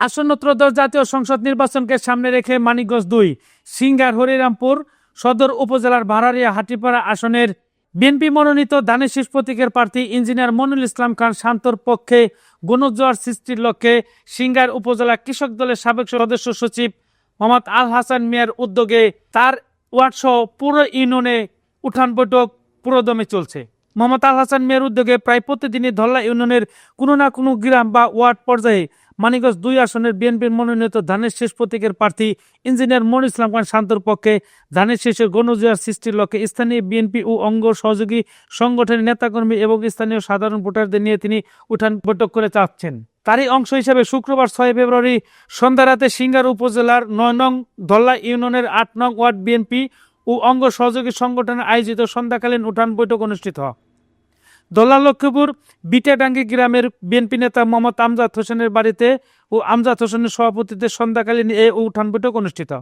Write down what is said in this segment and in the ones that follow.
আসন্ন ত্রয়োদশ জাতীয় সংসদ নির্বাচনকে সামনে রেখে মানিকগঞ্জ দুই, সিঙ্গার হরিরামপুর সদর উপজেলার ভাড়ারিয়া হাটিপাড়া আসনের বিএনপি মনোনীত দানের শীষ প্রতীকের প্রার্থী ইঞ্জিনিয়ার মনুল ইসলাম খান শান্তর পক্ষে গণজোয়ার সৃষ্টির লক্ষ্যে সিঙ্গার উপজেলা কৃষক দলের সাবেক সদস্য সচিব মোহাম্মদ আল হাসান মিয়ার উদ্যোগে তার ওয়ার্ডসহ পুরো ইউনিয়নে উঠান বৈঠক পুরোদমে চলছে। মোহাম্মদ আল হাসান মিয়ার উদ্যোগে প্রায় প্রতিদিনই ধল্লা ইউনিয়নের কোনো না কোনো গ্রাম বা ওয়ার্ড পর্যায়ে মানিকগঞ্জ দুই আসনের বিএনপির মনোনীত ধানের শেষ প্রতীকের প্রার্থী ইঞ্জিনিয়ার মনুল ইসলাম খান শান্তর পক্ষে ধানের শেষের গণজোয়ার সৃষ্টির লক্ষ্যে স্থানীয় বিএনপি ও অঙ্গ সহযোগী সংগঠনের নেতাকর্মী এবং স্থানীয় সাধারণ ভোটারদের নিয়ে তিনি উঠান বৈঠক করে চাচ্ছেন তারই অংশ হিসেবে শুক্রবার ছয় ফেব্রুয়ারি সন্ধ্যা রাতে সিঙ্গার উপজেলার নয় নং ধল্লা ইউনিয়নের আট নং ওয়ার্ড বিএনপি ও অঙ্গ সহযোগী সংগঠনের আয়োজিত সন্ধ্যাকালীন উঠান বৈঠক অনুষ্ঠিত হয়। দোলা লক্ষ্মীপুর বিটাডাঙ্গি গ্রামের বিএনপি নেতা মোহাম্মদ আমজাদ হোসেনের বাড়িতে ও আমজাদ হোসেনের সভাপতিত্বে সন্ধ্যাকালীন এ উঠান বৈঠক অনুষ্ঠিত।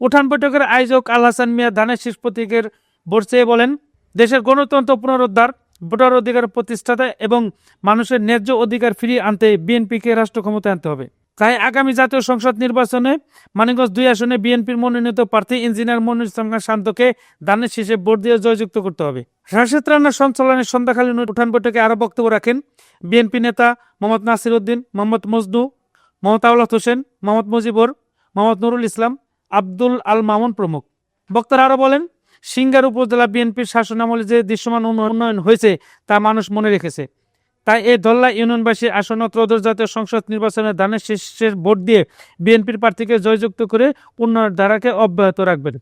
উঠান বৈঠকের আয়োজক আল হাসান মিয়া ধানের শীষ প্রতীকের বর্ষে বলেন, দেশের গণতন্ত্র পুনরুদ্ধার, ভোটার অধিকার প্রতিষ্ঠাতা এবং মানুষের ন্যায্য অধিকার ফিরিয়ে আনতে বিএনপিকে রাষ্ট্র ক্ষমতায় আনতে হবে। তাই আগামী জাতীয় সংসদ নির্বাচনে মানিকগঞ্জ দুই আসনে বিএনপির মনোনীত প্রার্থী ইঞ্জিনিয়ার মনির ইসলাম শান্তকে দানের শীষে ভোট দিয়ে জয়যুক্ত করতে হবে। রাশেদ রান্নার সঞ্চালনে সন্ধ্যাকালীন উঠান বৈঠকে আরও বক্তব্য রাখেন বিএনপি নেতা মোহাম্মদ নাসির উদ্দিন মোহাম্মদ মজনু, মোহাম্মদ আউলাত হোসেন, মোহাম্মদ মুজিবুর, মোহাম্মদ নুরুল ইসলাম, আব্দুল আল মামুন প্রমুখ। বক্তারা আরও বলেন, সিঙ্গার উপজেলা বিএনপির শাসনামলে যে দৃশ্যমান উন্নয়ন হয়েছে তা মানুষ মনে রেখেছে। তাই এই দল্লা ইউনিয়নবাসী আসন্ন ত্রয়োদশ জাতীয় সংসদ নির্বাচনে ধানের শীর্ষের ভোট দিয়ে বিএনপির প্রার্থীকে জয়যুক্ত করে উন্নয়নের ধারাকে অব্যাহত রাখবেন।